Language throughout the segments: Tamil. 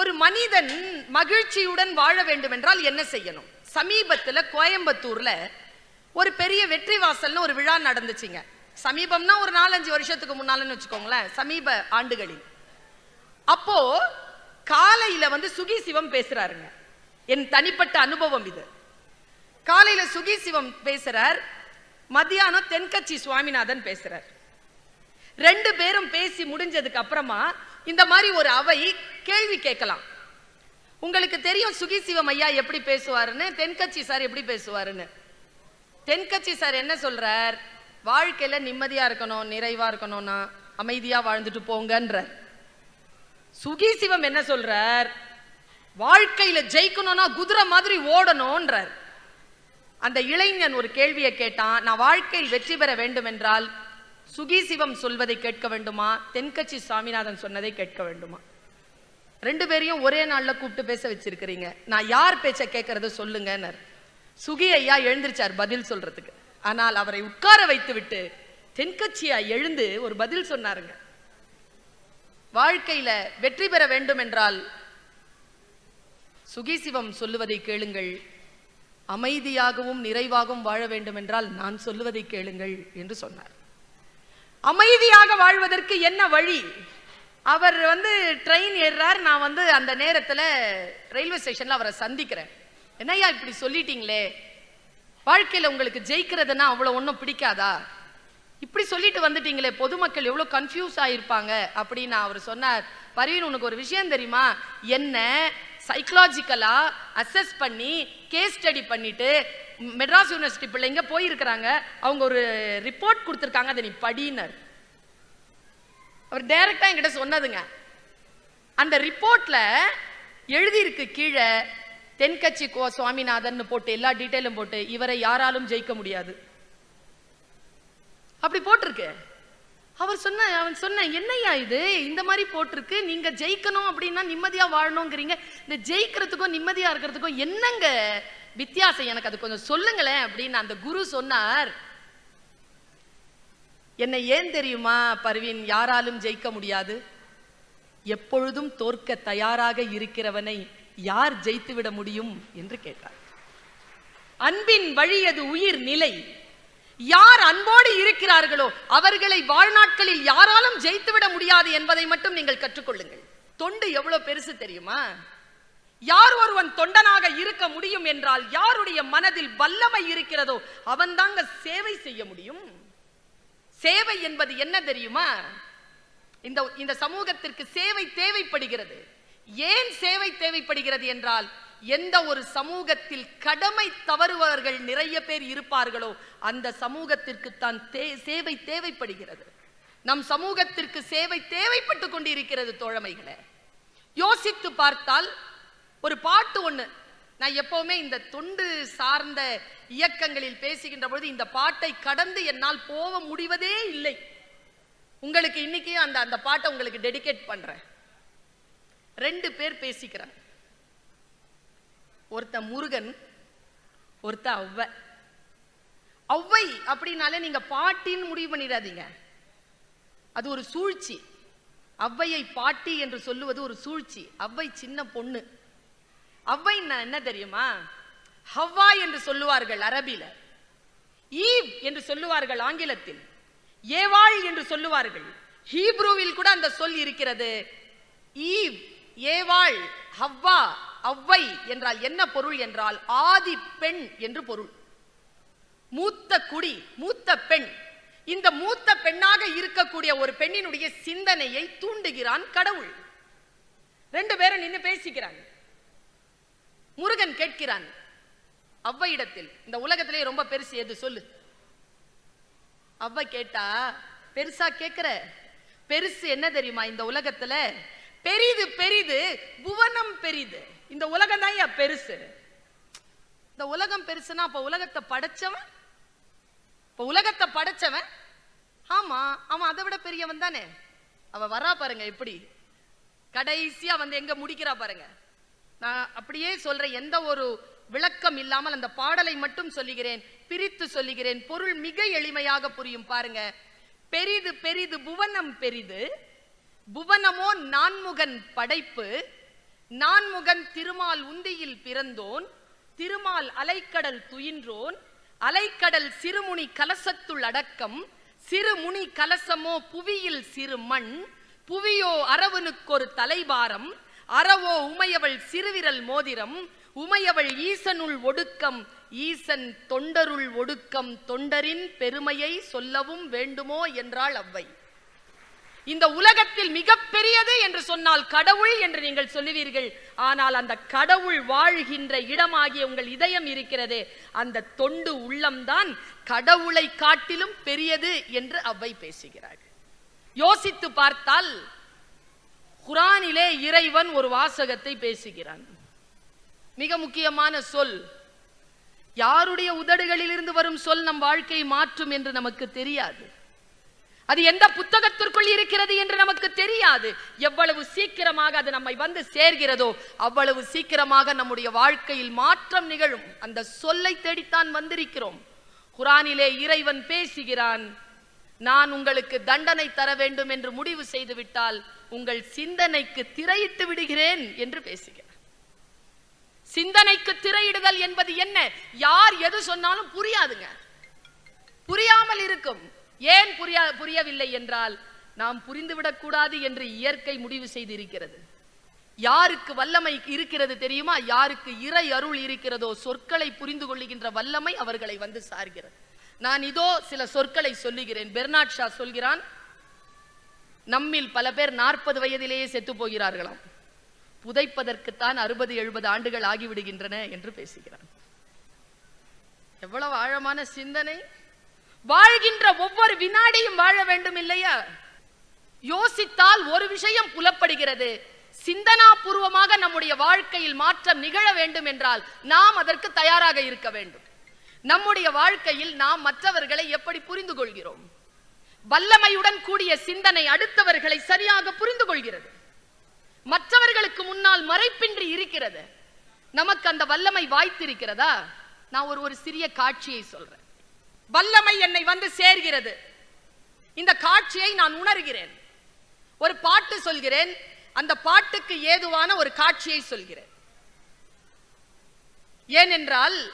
ஒரு மனிதன் மகிழ்ச்சியுடன் வாழ வேண்டும் என்றால் என்ன செய்யணும்? சமீபத்தில் கோயம்புத்தூர்ல ஒரு பெரிய வெற்றி வாசல்னு ஒரு விழா நடந்துச்சுங்க. சமீபம்னா ஒரு நாலஞ்சு வருஷத்துக்கு முன்னாலன்னு வச்சுக்கோங்களேன் சமீப ஆண்டுகளில். அப்போ காலையில வந்து சுகி சிவம் பேசுறாருங்க. என் தனிப்பட்ட அனுபவம் இது. காலையில சுகி சிவம் பேசுறார் மத்தியானம் தென்கட்சி சுவாமிநாதன் பேசுறார். ரெண்டு பேரும் பேசி முடிஞ்சதுக்கு அப்புறமா இந்த மாதிரி ஒரு அவை கேள்வி கேட்கலாம். உங்களுக்கு தெரியும் சுகி சிவம் ஐயா எப்படி பேசுவாருன்னு? தென்கட்சி சார் எப்படி பேசுவாருன்னு? தென்கட்சி சார் என்ன சொல்றார்? வாழ்க்கையில நிம்மதியா இருக்கணும் நிறைவா இருக்கணும்னா அமைதியா வாழ்ந்துட்டு போங்கன்றார். சுகி சிவம் என்ன சொல்றார்? வாழ்க்கையில ஜெயிக்கணும்னா குதிரை மாதிரி ஓடணும்ன்றார். அந்த இளைஞன் ஒரு கேள்வியை கேட்டான் நான் வாழ்க்கையில் வெற்றி பெற வேண்டும் என்றால் சுகி சிவம் சொல்வதை கேட்க வேண்டுமா? தென்கட்சி சுவாமிநாதன் சொன்னதை கேட்க வேண்டுமா? ரெண்டு பேரையும் ஒரே நாள்ல கூப்பிட்டு பேச வச்சிருக்கிறீங்க. நான் யார் பேச்ச கேட்கறத சொல்லுங்கன்னார். சுகி ஐயா எழுந்திருச்சார் பதில் சொல்றதுக்கு. ஆனால் அவரை உட்கார வைத்து விட்டு தென்கட்சியா எழுந்து ஒரு பதில் சொன்னாருங்க. வாழ்க்கையில வெற்றி பெற வேண்டும் என்றால் சுகிசிவம் சொல்லுவதை கேளுங்கள். அமைதியாகவும் நிறைவாகவும் வாழ வேண்டும் என்றால் நான் சொல்லுவதை கேளுங்கள் என்று சொன்னார். அமைதியாக வாழ்வதற்கு என்ன வழி? அவர் வந்து ட்ரெயின் ஏறுறார். நான் வந்து அந்த நேரத்தில் ரயில்வே ஸ்டேஷன்ல அவரை சந்திக்கிறேன். என்னய்யா இப்படி சொல்லிட்டீங்களே? வாழ்க்கையில் உங்களுக்கு ஜெயிக்கிறதுனா அவ்வளோ ஒன்றும் பிடிக்காதா? இப்படி சொல்லிட்டு வந்துட்டீங்களே பொதுமக்கள் எவ்வளோ கன்ஃபியூஸ் ஆகிருப்பாங்க அப்படின்னு அவர் சொன்னார். பரவீன் உனக்கு ஒரு விஷயம் தெரியுமா? என்ன? சைக்கலாஜிக்கலாக அசஸ் பண்ணி கேஸ் ஸ்டடி பண்ணிட்டு மெட்ராஸ் யூனிவர்சிட்டி பிள்ளைங்க போயிருக்கிறாங்க. அவங்க ஒரு ரிப்போர்ட் கொடுத்துருக்காங்க. அதை நீ படினர் அவர் டைரக்டா என்கிட்ட சொன்னதுங்க. அந்த ரிப்போர்ட்டில் எழுதியிருக்கு கீழே தென்கட்சி கோ சுவாமிநாதன் போட்டு எல்லா டீட்டெயிலும் போட்டு இவரை யாராலும் ஜெயிக்க முடியாது. அப்படி போட்டிருக்கு. அவர் சொன்ன அவன் சொன்ன என்னய்யா இது? இந்த மாதிரி போட்டிருக்கு. நீங்க ஜெயிக்கணும் அப்படின்னா நிம்மதியா வாழணுங்கிறீங்க. இந்த ஜெயிக்கிறதுக்கும் நிம்மதியா இருக்கிறதுக்கும் என்னங்க வித்தியாசம்? எனக்கு அது கொஞ்சம் சொல்லுங்களேன் அப்படின்னு அந்த குரு சொன்னார். என்னை ஏன் தெரியுமா பர்வீன்? யாராலும் ஜெயிக்க முடியாது. எப்பொழுதும் தோற்க தயாராக இருக்கிறவனை யார் ஜெயித்து விட முடியும்? என்று கேட்டார். அன்பின் வழி அது உயிர் நிலை. யார் அன்போடு இருக்கிறார்களோ அவர்களை வாழ்நாட்களில் யாராலும் ஜெயித்து விட முடியாது என்பதை மட்டும் நீங்கள் கற்றுக்கொள்ளுங்கள். தொண்டு எவ்வளவு பெருசு தெரியுமா? யார் ஒருவன் தொண்டனாக இருக்க முடியும் என்றால் யாருடைய மனதில் வல்லமை இருக்கிறதோ அவன்தாங்க சேவை செய்ய முடியும். சேவை என்பது என்ன தெரியுமா? இந்த இந்த சமூகத்திற்கு சேவை தேவைப்படுகிறது. ஏன் சேவை தேவைப்படுகிறது என்றால் எந்த ஒரு சமூகத்தில் கடமை தவறுபவர்கள் நிறைய பேர் இருப்பார்களோ அந்த சமூகத்திற்கு தான் தே- சேவை தேவைப்படுகிறது. நம் சமூகத்திற்கு சேவை தேவைப்பட்டு கொண்டிருக்கிறது தோழமைகளை. யோசித்து பார்த்தால் ஒரு பாட்டு ஒன்று நான் எப்பவுமே இந்த தொண்டு சார்ந்த இயக்கங்களில் பேசுகின்ற பொழுது இந்த பாட்டை கடந்து என்னால் போக முடிவதே இல்லை. உங்களுக்கு இன்னைக்கு அந்த அந்த பாட்டை உங்களுக்கு டெடிகேட் பண்றேன். ரெண்டு பேர் பேசிக்கிறாங்க. ஒருத்த முருகன் ஒருத்த ஔவை ஔவை அப்படின்னாலே நீங்க பாட்டின்னு முடிவு பண்ணிடாதீங்க. அது ஒரு சூழ்ச்சி. ஔவையை பாட்டி என்று சொல்லுவது ஒரு சூழ்ச்சி. ஔவை சின்ன பொண்ணு. ஔவை என்ன தெரியுமா? ஹவ்வா என்று சொல்லுவார்கள் அரபில. ஈவ் என்று சொல்லுவார்கள் ஆங்கிலத்தில். ஏவாள் என்று சொல்லுவார்கள். ஹீப்ரூவில் கூட அந்த சொல் இருக்கிறது. ஈவ் ஏவாள் ஹவ்வா ஔவை என்றால் என்ன பொருள் என்றால் ஆதி பெண் என்று பொருள். மூத்த குடி மூத்த பெண். இந்த மூத்த பெண்ணாக இருக்கக்கூடிய ஒரு பெண்ணினுடைய சிந்தனையை தூண்டுகிறான் கடவுள். ரெண்டு பேரும் நின்னு பேசிக்கிறாங்க முருகன் கேட்கிறான் அவ்வையிடத்தில் இந்த உலகத்திலே ரொம்ப பெருசு எது சொல்லு? அவ்வை கேட்டா பெருசா கேக்குற? பெருசு என்ன தெரியுமா இந்த உலகத்துல? பெரிது பெரிது புவனம் பெரிது. இந்த உலகம் தான் பெருசு. இந்த உலகம் பெருசுன்னா அப்ப உலகத்தை படைச்சவன்? இப்ப உலகத்தை படைச்சவன்? ஆமா அவன் அதை விட பெரியவன் தானே? அவ வரா பாருங்க எப்படி. கடைசியா வந்து எங்க முடிக்கிறா பாருங்க. நான் அப்படியே சொல்றேன் எந்த ஒரு விளக்கம் இல்லாமல் அந்த பாடலை மட்டும் சொல்லுகிறேன் பிரித்து சொல்லுகிறேன் பொருள் மிக எளிமையாக புரியும் பாருங்க. பெரிது பெரிது புவனம் பெரிது புவனமோ நான்முகன் படைப்பு நான்முகன் திருமால் உந்தியில் பிறந்தோன் திருமால் அலைக்கடல் துயின்றோன் அலைக்கடல் சிறுமுனி கலசத்துள் அடக்கம் சிறுமுனி கலசமோ புவியில் சிறு மண் புவியோ அரவனுக்கொரு தலைபாரம் அறவோ உமையவள் சிறுவிரல் மோதிரம் உமையவள் ஈசனுள் ஒடுக்கம் ஈசன் தொண்டருள் ஒடுக்கம் தொண்டரின் பெருமையை சொல்லவும் வேண்டுமோ என்றாள் அவ்வை. இந்த உலகத்தில் மிகப்பெரியது என்று சொன்னால் கடவுள் என்று நீங்கள் சொல்லுவீர்கள். ஆனால் அந்த கடவுள் வாழ்கின்ற இடமாகிய உங்கள் இதயம் இருக்கிறதே அந்த தொண்டு உள்ளம்தான் கடவுளை காட்டிலும் பெரியது என்று அவ்வை பேசுகிறார்கள். யோசித்து பார்த்தால் குரானிலே இறைவன் ஒரு வாசகத்தை பேசுகிறான். மிக முக்கியமான சொல் யாருடைய உதடுகளிலிருந்து வரும் சொல் நம் வாழ்க்கையை மாற்றும் என்று நமக்கு தெரியாது. அது எந்த புத்தகத்திற்குள் இருக்கிறது என்று நமக்கு தெரியாது. எவ்வளவு சீக்கிரமாக அது நம்மை வந்து சேர்கிறதோ அவ்வளவு சீக்கிரமாக நம்முடைய வாழ்க்கையில் மாற்றம் நிகழும். அந்த சொல்லை தேடித்தான் வந்திருக்கிறோம். குரானிலே இறைவன் பேசுகிறான் நான் உங்களுக்கு தண்டனை தர வேண்டும் என்று முடிவு செய்து விட்டால் உங்கள் சிந்தனைக்கு திரையிட்டு விடுகிறேன் என்று பேசுகிறான் சிந்தனைக்கு திரையிடுதல் என்பது என்ன? யார் எது சொன்னாலும் புரியாதுங்க. புரியாமல் இருக்கும். ஏன் புரிய புரியவில்லை என்றால் நாம் புரிந்துவிடக்கூடாது என்று இயற்கை முடிவு செய்திருக்கிறது. யாருக்கு வல்லமை இருக்கிறது தெரியுமா? யாருக்கு இறை அருள் இருக்கிறதோ சொற்களை புரிந்து கொள்ளுகின்ற வல்லமை அவர்களை வந்து சார்கிறது. நான் இதோ சில சொற்களை சொல்லுகிறேன். பெர்னாட் ஷா சொல்கிறான் நம்மில் பல பேர் நாற்பது வயதிலேயே செத்து போகிறார்களாம். புதைப்பதற்குத்தான் அறுபது எழுபது ஆண்டுகள் ஆகிவிடுகின்றன என்று பேசுகிறான். எவ்வளவு ஆழமான சிந்தனை வாழ்கின்ற ஒவ்வொரு வினாடியும் வாழ வேண்டும் இல்லையா? யோசித்தால் ஒரு விஷயம் புலப்படுகிறது. சிந்தனாபூர்வமாக நம்முடைய வாழ்க்கையில் மாற்றம் நிகழ வேண்டும் என்றால் நாம் அதற்கு தயாராக இருக்க வேண்டும். நம்முடைய வாழ்க்கையில் நாம் மற்றவர்களை எப்படி புரிந்து கொள்கிறோம்? வல்லமையுடன் கூடிய சிந்தனை அடுத்தவர்களை சரியாக புரிந்து கொள்கிறது. மற்றவர்களுக்கு முன்னால் மறைப்பின்றி இருக்கிறது. நமக்கு அந்த வல்லமை வாய்த்திருக்கிறதா? நான் ஒரு ஒரு சிறிய காட்சியை சொல்றேன். வல்லமை என்னை வந்து சேர்கிறது. இந்த காட்சியை நான் உணர்கிறேன். ஒரு பாட்டு சொல்கிறேன். அந்த பாட்டுக்கு ஏதுவான ஒரு காட்சியை சொல்கிறேன். ஏனென்றால்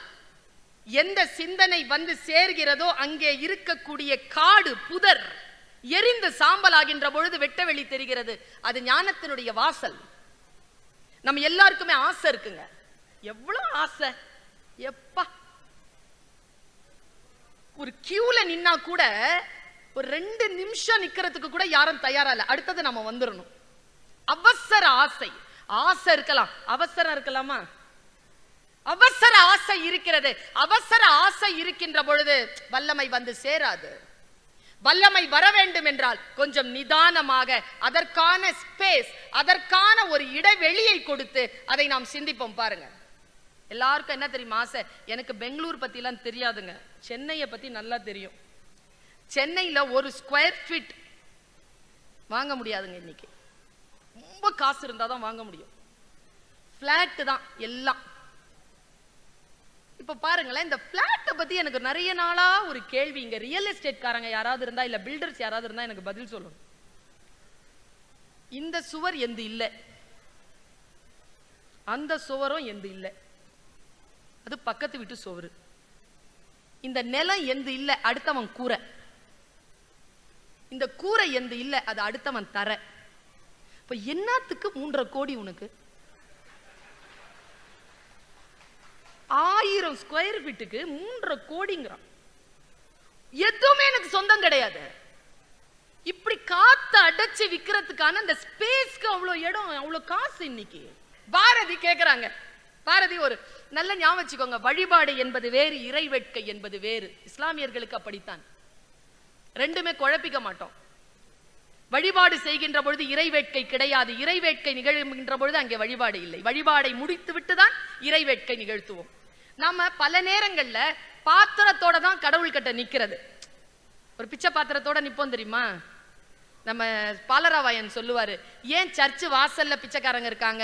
எந்த சிந்தனை வந்து சேர்கிறதோ அங்கே இருக்கக்கூடிய காடு புதர் எரிந்து சாம்பலாகின்ற பொழுது வெட்டவெளி தெரிகிறது. அது ஞானத்தினுடைய வாசல். நம்ம எல்லாருக்குமே ஆசை இருக்குங்க. எவ்வளவு ஆசை? எப்பா ஒரு கியூல நின்னா கூட ஒரு ரெண்டு நிமிஷம் நிக்கிறதுக்கு கூட யாரும் தயாரா இல்லை. அடுத்தது நம்ம வந்துடணும் அவசர ஆசை. ஆசை இருக்கலாம். அவசரம் இருக்கலாமா? அவசர ஆசை இருக்கிறது. அவசர ஆசை இருக்கின்ற பொழுது வல்லமை வந்து சேராது. வல்லமை வர வேண்டும் என்றால் கொஞ்சம் நிதானமாக அதற்கான ஸ்பேஸ் அதற்கான ஒரு இடைவெளியை கொடுத்து அதை நாம் சிந்திப்போம் பாருங்க. எல்லாருக்கும் என்ன தெரியுமா ஆசை? எனக்கு பெங்களூர் பற்றிலாம் தெரியாதுங்க. சென்னையை பத்தி நல்லா தெரியும். சென்னையில் ஒரு ஸ்கொயர் ஃபீட் வாங்க முடியாதுங்க இன்னைக்கு. ரொம்ப காசு இருந்தால் தான் வாங்க முடியும். ஃப்ளாட்டு தான் எல்லாம். இப்போ பாருங்களேன் இந்த ஃப்ளாட்டை பத்தி எனக்கு நிறைய நாளாக ஒரு கேள்வி. இங்க ரியல் எஸ்டேட்காரங்க யாராவது இருந்தா இல்லை பில்டர்ஸ் யாராவது இருந்தா எனக்கு பதில் சொல்லணும். இந்த சுவர் எந்த இல்லை. அந்த சுவரும் எந்த இல்லை. அது பக்கத்து வீட்டு சோறு. இந்த நிலம் எந்த இல்ல அடுத்தவன் கூரை இந்த கூரை எந்த இல்ல அது அடுத்தவன் தர. இப்ப என்னத்துக்கு மூன்றரை கோடி உனக்கு? ஆயிரம் ஸ்கொயர் ஃபீட்டுக்கு மூன்றரை கோடிங்கிறான். எதுவுமே எனக்கு சொந்தம் கிடையாது. இப்படி காத்து அடைச்சு விற்கிறதுக்கான அந்த ஸ்பேஸ்க்கு அவ்வளவு இடம் அவ்வளவு காசு இன்னைக்கு. பாரதி கேக்குறாங்க பாரதி ஒரு நல்ல ஞாபகம் வச்சுக்கோங்க. வழிபாடு என்பது வேறு இறை வேட்கை என்பது வேறு. இஸ்லாமியர்களுக்கு அப்படித்தான். ரெண்டுமே குழப்பிக்க மாட்டோம். வழிபாடு செய்கின்ற பொழுது இறை வேட்கை கிடையாது. இறை வேட்கை நிகழ்கின்ற பொழுது அங்கே வழிபாடு இல்லை. வழிபாடை முடித்து விட்டு தான் இறை வேட்கை நிகழ்த்துவோம். நாம பல நேரங்கள்ல பாத்திரத்தோட தான் கடவுள் கட்ட நிக்கிறது. ஒரு பிச்சை பாத்திரத்தோட நிப்போம் தெரியுமா? நம்ம பாலராவாயன் சொல்லுவாரு ஏன் சர்ச்சு வாசல்ல பிச்சைக்காரங்க இருக்காங்க?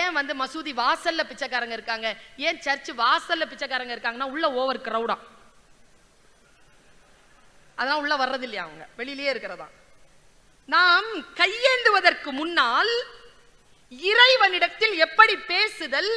ஏன் வந்து மசூதி வாசல்ல பிச்சைக்காரங்க இருக்காங்க? ஏன் சர்ச்சு வாசல்ல பிச்சைக்காரங்க இருக்காங்கன்னா உள்ள ஓவர் கிரௌடா அதான் உள்ள வர்றது இல்லையா அவங்க? வெளியிலேயே இருக்கிறதா? நாம் கையேந்துவதற்கு முன்னால் இறைவனிடத்தில் எப்படி பேசுதல்